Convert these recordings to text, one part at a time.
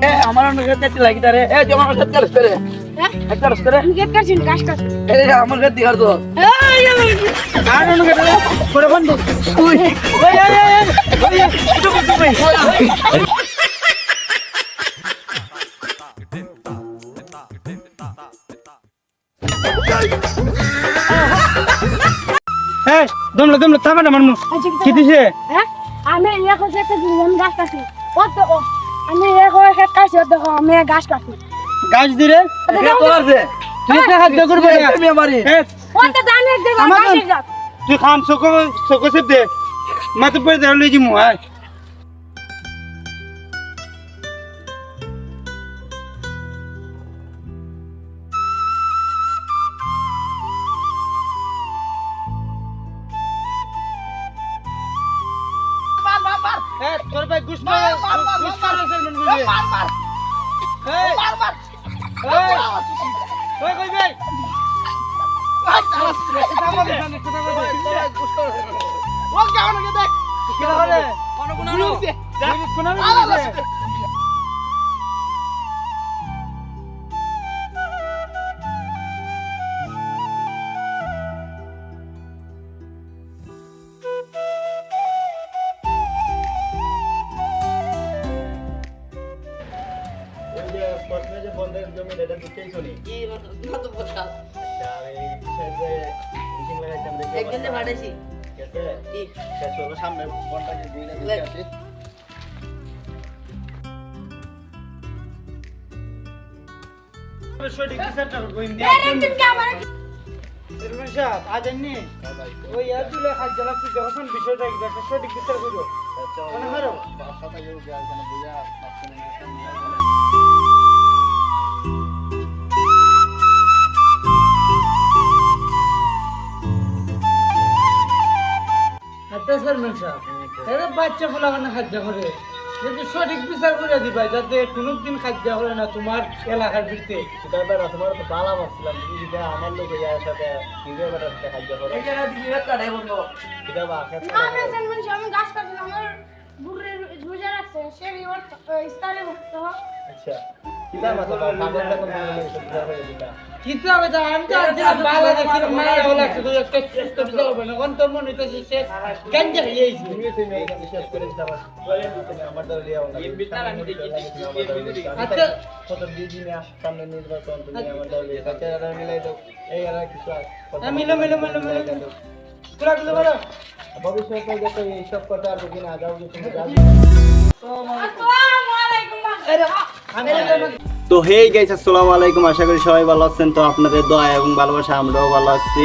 খেতে দিতে লাগি তারে এ তুই আমার খেতে করছ করে হ্যাঁ খেতে করছ করে আমি গেট কাটছি গাছ কাটছি এ আমার খেতে দিহার তো এই, এই, এই, আর অন্য খেতে করে বন্ধু তুই ওই ওই ওই ওই তুই তুই এই দমলে দমলে থামা না আচ্ছা, কি দিছে হ্যাঁ আমি হচ্ছে একটা জীবন গাছ কাটছি ও তো এখন আমি এক কাজ দেখো আমি গাছ কাটি। গাছ আছে তুই একটা খাদ্য করবে না? তুমি আমার। তুই খাম চোখ চোখ চেপ দে। মাথা পড়ে দেওয়া লই যাব আয়। এ, তোর ভাই গুস মারে গুস মারে সেলমান বুঝে এই এই ওই কই ভাই? কথা বলে কথা বলে কি হলে কোন কোন কোন কোন ওই যে বন্ধের জমি এটা দিতেই চলি। কি না তো আমি এই যে মিটিং লাগাইতাম দেখে একদিন যে ভাড়াইছি গেছে কি শেষ হলো সামনে বনটা যে দুইটা দিতে আসি। সঠিক বিচারটা কইন একদিন কে আমার সাহেব আজ আনি ওই আর দিলে খাদ্য যখন বিষয়টা একটা সঠিক বিচার করো আচ্ছা মনে বাসা থেকে উঠে আসবে বুঝা সাহেব বাচ্চা মানে খাদ্য করে। কিন্তু সঠিক বিচার করে দিবা যাতে কোনো দিন খাদ্য করে না তোমার এলাকার ভিতরে। সেটার তোমার তো বালা মারছিলাম তুমি আমার লোক ইয়ার সাথে করো। বা আমি গাছ আমার বুড়ে রাখছে সে ভক্ত আচ্ছা। কিটা মাথা কাগজটা কোন দিকে সেটা হয়ে দিটা কিতাবে তো আমি তো আজ বালা দেখছি মারা হলো একটা তো একটা সুস্থ বিচার হবে না কোন তোর মনে হইতেছে সে গাঞ্জা দল লিয়াও আচ্ছা কত দিনে সামনে নির্বাচন তুমি আমার দল আচ্ছা এরা মিলাই দাও এই এরা কিছু আর মিলো, মিলো, মিলো, মিলো। পুরা গুলো বলো ভবিষ্যতে যাতে এইসব কথা আর কিনা আগাও যে তুমি যাবে আসসালামু আলাইকুম তো হেই গাইস আসসালামু আলাইকুম। আশা করি সবাই ভালো আছেন। তো আপনাদের দয়া এবং ভালোবাসা, আমরাও ভালো আছি।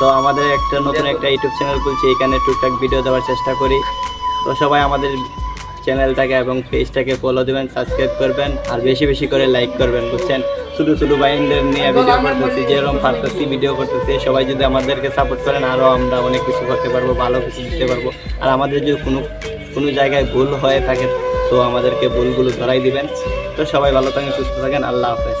তো আমাদের একটা নতুন একটা ইউটিউব চ্যানেল খুলছি। এখানে টুকটাক ভিডিও দেওয়ার চেষ্টা করি। তো সবাই আমাদের চ্যানেলটাকে এবং পেজটাকে ফলো দেবেন সাবস্ক্রাইব করবেন, আর বেশি বেশি করে লাইক করবেন, বুঝছেন? ছোটো ছোটো বাইনদের নিয়ে ভিডিও করতেছি, যেরকম পারতেছি ভিডিও করতেছি, সবাই যদি আমাদেরকে সাপোর্ট করেন আরও আমরা অনেক কিছু করতে পারব, ভালো কিছু দিতে পারব। আর আমাদের যদি কোনো কোনো জায়গায় ভুল হয়ে থাকে তো আমাদেরকে ভুলগুলো ধরাই দিবেন। তো সবাই ভালো থাকেন সুস্থ থাকেন। আল্লাহ হাফেজ।